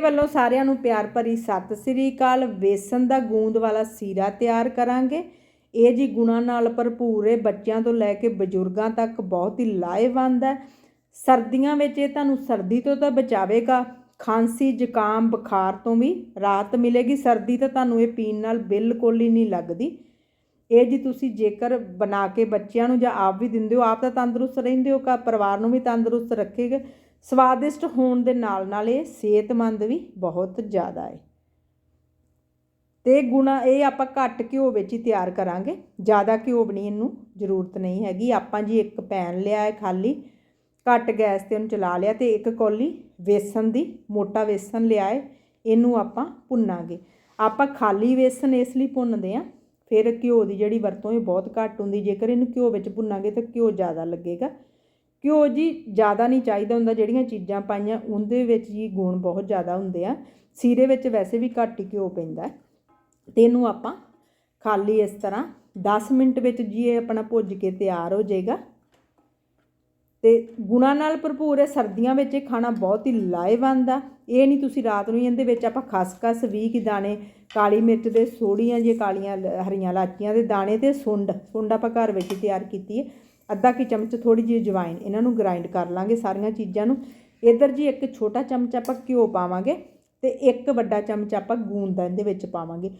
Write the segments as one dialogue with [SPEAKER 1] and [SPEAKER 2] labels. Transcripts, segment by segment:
[SPEAKER 1] ਵੱਲੋਂ ਸਾਰਿਆਂ ਨੂੰ ਪਿਆਰ ਭਰੀ ਸਤਿ ਸ੍ਰੀ ਅਕਾਲ। ਵੇਸਣ ਦਾ ਗੂੰਦ ਵਾਲਾ ਸੀਰਾ ਤਿਆਰ ਕਰਾਂਗੇ। ਇਹ ਜੀ ਗੁਣਾਂ ਨਾਲ ਭਰਪੂਰ ਹੈ ਬੱਚਿਆਂ ਤੋਂ ਲੈ ਕੇ ਬਜ਼ੁਰਗਾਂ ਤੱਕ ਬਹੁਤ ਹੀ ਲਾਹੇਵੰਦ ਹੈ। ਸਰਦੀਆਂ ਵਿੱਚ ਇਹ ਤੁਹਾਨੂੰ ਸਰਦੀ ਤੋਂ ਤਾਂ ਬਚਾਵੇਗਾ। ਖਾਂਸੀ, ਜ਼ੁਕਾਮ, ਬੁਖਾਰ ਤੋਂ ਵੀ ਰਾਹਤ ਮਿਲੇਗੀ। ਸਰਦੀ ਤਾਂ ਤੁਹਾਨੂੰ ਇਹ ਪੀਣ ਨਾਲ ਬਿਲਕੁਲ ਹੀ ਨਹੀਂ ਲੱਗਦੀ। ਇਹ ਜੀ ਤੁਸੀਂ ਜੇਕਰ ਬਣਾ ਕੇ ਬੱਚਿਆਂ ਨੂੰ ਜਾਂ ਆਪ ਵੀ ਦਿੰਦੇ ਹੋ, ਆਪ ਤਾਂ ਤੰਦਰੁਸਤ ਰਹਿੰਦੇ ਹੋ ਕਾ ਪਰਿਵਾਰ ਨੂੰ ਵੀ ਤੰਦਰੁਸਤ ਰੱਖੇਗਾ। ਸਵਾਦਿਸ਼ਟ ਹੋਣ ਦੇ ਨਾਲ ਨਾਲ ਇਹ ਸਿਹਤਮੰਦ ਵੀ ਬਹੁਤ ਜ਼ਿਆਦਾ ਹੈ ਤੇ ਗੁਣਾ ਇਹ ਆਪਾਂ ਘੱਟ ਘਿਓ ਵਿੱਚ ਹੀ ਤਿਆਰ ਕਰਾਂਗੇ। ਜ਼ਿਆਦਾ ਘਿਓ ਬਣੀ ਇਹਨੂੰ ਜ਼ਰੂਰਤ ਨਹੀਂ ਹੈਗੀ। ਆਪਾਂ ਜੀ ਇੱਕ ਪੈਨ ਲਿਆ ਹੈ ਖਾਲੀ, ਘੱਟ ਗੈਸ ਤੇ ਉਹਨੂੰ ਚਲਾ ਲਿਆ ਤੇ ਇੱਕ ਕੌਲੀ ਵੇਸਣ ਦੀ, ਮੋਟਾ ਵੇਸਣ ਲਿਆ ਹੈ ਇਹਨੂੰ ਆਪਾਂ ਭੁੰਨਾਂਗੇ। ਆਪਾਂ ਖਾਲੀ ਵੇਸਣ ਇਸ ਲਈ ਭੁੰਨਦੇ ਆ, ਫਿਰ ਘਿਓ ਦੀ ਜਿਹੜੀ ਵਰਤੋਂ ਇਹ ਬਹੁਤ ਘੱਟ ਹੁੰਦੀ। ਜੇਕਰ ਇਹਨੂੰ ਘਿਓ ਵਿੱਚ ਭੁੰਨਾਂਗੇ ਤਾਂ ਘਿਓ ਜ਼ਿਆਦਾ ਲੱਗੇਗਾ। ਘਿਓ ਜੀ? ਜ਼ਿਆਦਾ ਨਹੀਂ ਚਾਹੀਦਾ ਹੁੰਦਾ ਜਿਹੜੀਆਂ ਚੀਜ਼ਾਂ ਪਾਈਆਂ, ਉਹਦੇ ਵਿੱਚ ਜੀ ਗੁਣ ਬਹੁਤ ਜ਼ਿਆਦਾ ਹੁੰਦੇ ਆ। ਸੀਰੇ ਵਿੱਚ ਵੈਸੇ ਵੀ ਘੱਟ ਹੀ ਘਿਓ ਪੈਂਦਾ ਹੈ। ਤੇ ਇਹਨੂੰ ਆਪਾਂ ਖਾਲੀ ਇਸ ਤਰ੍ਹਾਂ 10 ਮਿੰਟ ਵਿੱਚ ਜੀ ਇਹ ਆਪਣਾ ਭੁੱਜ ਕੇ ਤਿਆਰ ਹੋ ਜਾਏਗਾ। ਤੇ ਗੁਣਾਂ ਨਾਲ ਭਰਪੂਰ ਹੈ, ਸਰਦੀਆਂ ਵਿੱਚ ਇਹ ਖਾਣਾ ਬਹੁਤ ਹੀ ਲਾਹੇਵੰਦ ਆ। ਇਹ ਨਹੀਂ ਤੁਸੀਂ ਰਾਤ ਨੂੰ ਹੀ ਇਹਦੇ ਵਿੱਚ ਆਪਾਂ ਖਸਖਸ 20 ਕੀ ਦਾਣੇ, ਕਾਲੀ ਮਿਰਚ ਦੇ ਸੋੜੀਆਂ ਜੇ ਕਾਲੀਆਂ ਹਰੀਆਂ ਲਾਚੀਆਂ ਦੇ ਦਾਣੇ ਤੇ ਸੁੰਡ ਸੁੰਡ ਆਪਾਂ ਘਰ ਵਿੱਚ ਹੀ ਤਿਆਰ ਕੀਤੀ ਹੈ। ਅੱਧਾ ਕੀ ਚਮਚ ਥੋੜੀ ਜਿਹੀ ਜਵਾਇਨ ਇਹਨਾਂ ਨੂੰ ਗ੍ਰਾਈਂਡ ਕਰ ਲਾਂਗੇ ਸਾਰੀਆਂ ਚੀਜ਼ਾਂ ਨੂੰ। ਇੱਧਰ ਜੀ ਇੱਕ ਛੋਟਾ ਚਮਚ ਆਪਾਂ ਘਿਓ ਪਾਵਾਂਗੇ ਤੇ ਇੱਕ ਵੱਡਾ ਚਮਚ ਆਪਾਂ ਗੂੰਦ ਦਾ ਇਹਦੇ ਵਿੱਚ ਪਾਵਾਂਗੇ।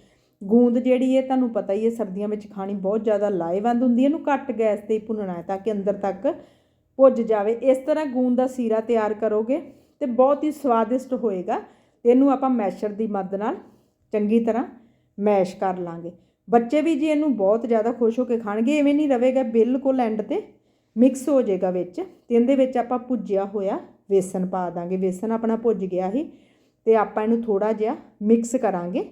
[SPEAKER 1] ਗੂੰਦ ਜਿਹੜੀ ਹੈ ਤੁਹਾਨੂੰ ਪਤਾ ਹੀ ਹੈ, ਸਰਦੀਆਂ ਵਿੱਚ ਖਾਣੀ ਬਹੁਤ ਜ਼ਿਆਦਾ ਲਾਹੇਵੰਦ ਹੁੰਦੀ ਹੈ, ਇਹਨੂੰ ਘੱਟ ਗੈਸ ਤੇ ਹੀ ਭੁੰਨਣਾ ਹੈ ਤਾਂ ਕਿ ਅੰਦਰ ਤੱਕ ਭੁੱਜ ਜਾਵੇ। ਇਸ ਤਰ੍ਹਾਂ ਗੂੰਦ ਦਾ ਸੀਰਾ ਤਿਆਰ ਕਰੋਗੇ ਤੇ ਬਹੁਤ ਹੀ ਸਵਾਦਿਸ਼ਟ ਹੋਏਗਾ। ਤੇ ਇਹਨੂੰ ਆਪਾਂ ਮੈਸ਼ਰ ਦੀ ਮਦਦ ਨਾਲ ਚੰਗੀ ਤਰ੍ਹਾਂ ਮੈਸ਼ ਕਰ ਲਾਂਗੇ। ਬੱਚੇ ਵੀ ਜੀ ਇਹਨੂੰ ਬਹੁਤ ਜ਼ਿਆਦਾ ਖੁਸ਼ ਹੋ ਕੇ ਖਾਣਗੇ, ਐਵੇਂ ਨਹੀਂ ਰਵੇਗਾ ਬਿਲਕੁਲ ਐਂਡ ਤੇ ਮਿਕਸ ਹੋ ਜਾਏਗਾ ਵਿੱਚ ਤੇ ਇਹਦੇ ਵਿੱਚ ਆਪਾਂ ਭੁੱਜਿਆ ਹੋਇਆ ਵੇਸਣ ਪਾ ਦਾਂਗੇ। ਵੇਸਣ ਆਪਣਾ ਭੁੱਜ ਗਿਆ ਸੀ ਤੇ ਆਪਾਂ ਇਹਨੂੰ ਥੋੜਾ ਜਿਹਾ ਮਿਕਸ ਕਰਾਂਗੇ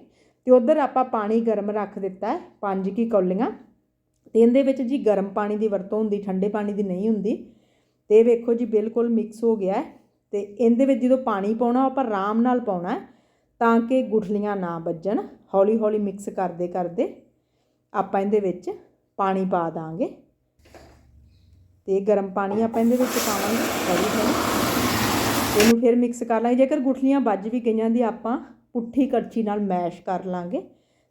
[SPEAKER 1] ਤੇ ਉਧਰ ਆਪਾਂ ਪਾਣੀ ਗਰਮ ਰੱਖ ਦਿੱਤਾ ਹੈ, ਪੰਜ ਕੀ ਕੌਲੀਆਂ। ਤੇ ਇਹਦੇ ਵਿੱਚ ਜੀ ਗਰਮ ਪਾਣੀ ਦੀ ਵਰਤੋਂ ਹੁੰਦੀ, ਠੰਡੇ ਪਾਣੀ ਦੀ ਨਹੀਂ ਹੁੰਦੀ। ਤੇ ਇਹ ਵੇਖੋ ਜੀ ਬਿਲਕੁਲ ਮਿਕਸ ਹੋ ਗਿਆ ਹੈ ਤੇ ਇਹਦੇ ਵਿੱਚ ਜਦੋਂ ਪਾਣੀ ਪਾਉਣਾ ਆਪਾਂ ਆਰਾਮ ਨਾਲ ਪਾਉਣਾ ਤਾਂ ਕਿ ਗੁਠਲੀਆਂ ਨਾ ਵੱਜਣ ਹੌਲੀ ਹੌਲੀ ਮਿਕਸ ਕਰਦੇ ਕਰਦੇ ਆਪਾਂ ਇਹਦੇ ਵਿੱਚ ਪਾਣੀ ਪਾ ਦਾਂਗੇ। ਤੇ ਗਰਮ ਪਾਣੀ ਆਪਾਂ ਇਹਦੇ ਵਿੱਚ ਪਾਵਾਂਗੇ ਹੌਲੀ ਹੌਲੀ ਇਹਨੂੰ ਫਿਰ ਮਿਕਸ ਕਰ ਲਾਂਗੇ। ਜੇਕਰ ਗੁਠਲੀਆਂ ਵੱਜ ਵੀ ਗਈਆਂ ਦੀ ਆਪਾਂ ਪੁੱਠੀ ਕੜਛੀ ਨਾਲ ਮੈਸ਼ ਕਰ ਲਾਂਗੇ,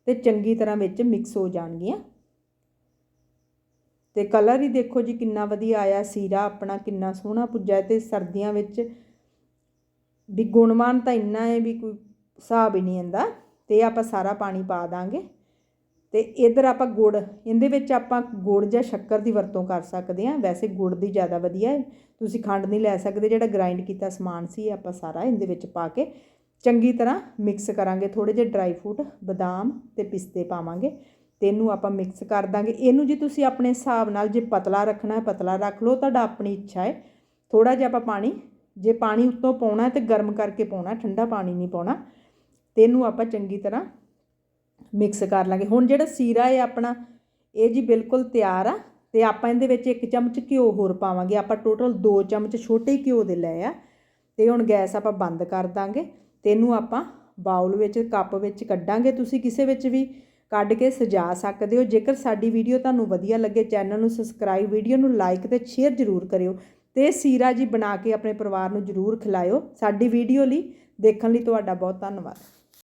[SPEAKER 1] ਤੇ ਚੰਗੀ ਤਰ੍ਹਾਂ ਵਿੱਚ ਮਿਕਸ ਹੋ ਜਾਣਗੀਆਂ। ਤੇ ਕਲਰ ਹੀ ਦੇਖੋ ਜੀ, ਕਿੰਨਾ ਵਧੀਆ ਆਇਆ, ਸੀਰਾ ਆਪਣਾ ਕਿੰਨਾ ਸੋਹਣਾ ਪੁੱਜਾ ਤੇ ਸਰਦੀਆਂ ਵਿੱਚ ਵੀ ਗੁਣਮਾਨ ਤਾਂ ਇੰਨਾ ਹੈ ਵੀ ਕੋਈ ਹਿਸਾਬ ਹੀ ਨਹੀਂ ਆਂਦਾ ਤੇ ਆਪਾਂ ਸਾਰਾ ਪਾਣੀ ਪਾ ਦਾਂਗੇ। ਤੇ ਇਧਰ ਆਪਾਂ ਗੁੜ, ਇਹਦੇ ਵਿੱਚ ਆਪਾਂ ਗੁੜ ਜਾਂ ਸ਼ੱਕਰ ਦੀ ਵਰਤੋਂ ਕਰ ਸਕਦੇ ਹਾਂ। ਵੈਸੇ ਗੁੜ ਦੀ ਜ਼ਿਆਦਾ ਵਧੀਆ ਹੈ। ਤੁਸੀਂ ਖੰਡ ਨਹੀਂ ਲੈ ਸਕਦੇ, ਜਿਹੜਾ ਗ੍ਰਾਈਂਡ ਕੀਤਾ ਸਮਾਨ ਸੀ ਆਪਾਂ ਸਾਰਾ ਇਹਦੇ ਵਿੱਚ ਪਾ ਕੇ ਚੰਗੀ ਤਰ੍ਹਾਂ ਮਿਕਸ ਕਰਾਂਗੇ। ਥੋੜੇ ਜਿਹੇ ਡਰਾਈ ਫਰੂਟ ਬਦਾਮ ਤੇ ਪਿਸਤੇ ਪਾਵਾਂਗੇ ਤੇ ਇਹਨੂੰ ਆਪਾਂ ਮਿਕਸ ਕਰ ਦਾਂਗੇ। ਇਹਨੂੰ ਜੀ ਤੁਸੀਂ ਆਪਣੇ ਹਿਸਾਬ ਨਾਲ ਜੇ ਪਤਲਾ ਰੱਖਣਾ ਹੈ, ਪਤਲਾ ਰੱਖ ਲਓ, ਤੁਹਾਡਾ ਆਪਣੀ ਇੱਛਾ ਹੈ। ਥੋੜਾ ਜਿਹਾ ਆਪਾਂ ਪਾਣੀ, ਜੇ ਪਾਣੀ ਉੱਤੋਂ ਪਾਉਣਾ ਹੈ ਤੇ ਗਰਮ ਕਰਕੇ ਪਾਉਣਾ, ਠੰਡਾ ਪਾਣੀ ਨਹੀਂ ਪਾਉਣਾ ਤੇ ਇਹਨੂੰ ਆਪਾਂ ਚੰਗੀ ਤਰ੍ਹਾਂ ਮਿਕਸ ਕਰ ਲਾਂਗੇ। ਹੁਣ ਜਿਹੜਾ ਸੀਰਾ ਹੈ ਆਪਣਾ, ਇਹ ਜੀ ਬਿਲਕੁਲ ਤਿਆਰ ਆ ਤੇ ਆਪਾਂ ਇਹਦੇ ਵਿੱਚ ਇੱਕ ਚਮਚ ਘਿਓ ਹੋਰ ਪਾਵਾਂਗੇ। ਆਪਾਂ ਟੋਟਲ 2 ਚਮਚ ਛੋਟੇ ਘਿਓ ਦੇ ਲਏ ਆ ਤੇ ਹੁਣ ਗੈਸ ਆਪਾਂ ਬੰਦ ਕਰ ਦਾਂਗੇ ਤੇ ਇਹਨੂੰ ਆਪਾਂ ਬਾਉਲ ਵਿੱਚ, ਕੱਪ ਵਿੱਚ ਕੱਢਾਂਗੇ। ਤੁਸੀਂ ਕਿਸੇ ਵਿੱਚ ਵੀ ਕੱਢ ਕੇ ਸਜਾ ਸਕਦੇ ਹੋ। ਜੇਕਰ ਸਾਡੀ ਵੀਡੀਓ ਤੁਹਾਨੂੰ ਵਧੀਆ ਲੱਗੇ, ਚੈਨਲ ਨੂੰ ਸਬਸਕ੍ਰਾਈਬ ਵੀਡੀਓ ਨੂੰ ਲਾਈਕ ਤੇ ਸ਼ੇਅਰ ਜ਼ਰੂਰ ਕਰਿਓ ਤੇ ਸੀਰਾ ਜੀ ਬਣਾ ਕੇ ਆਪਣੇ ਪਰਿਵਾਰ ਨੂੰ ਜ਼ਰੂਰ ਖਿਲਾਇਓ। ਸਾਡੀ ਵੀਡੀਓ ਲਈ ਦੇਖਣ ਲਈ ਤੁਹਾਡਾ ਬਹੁਤ ਧੰਨਵਾਦ।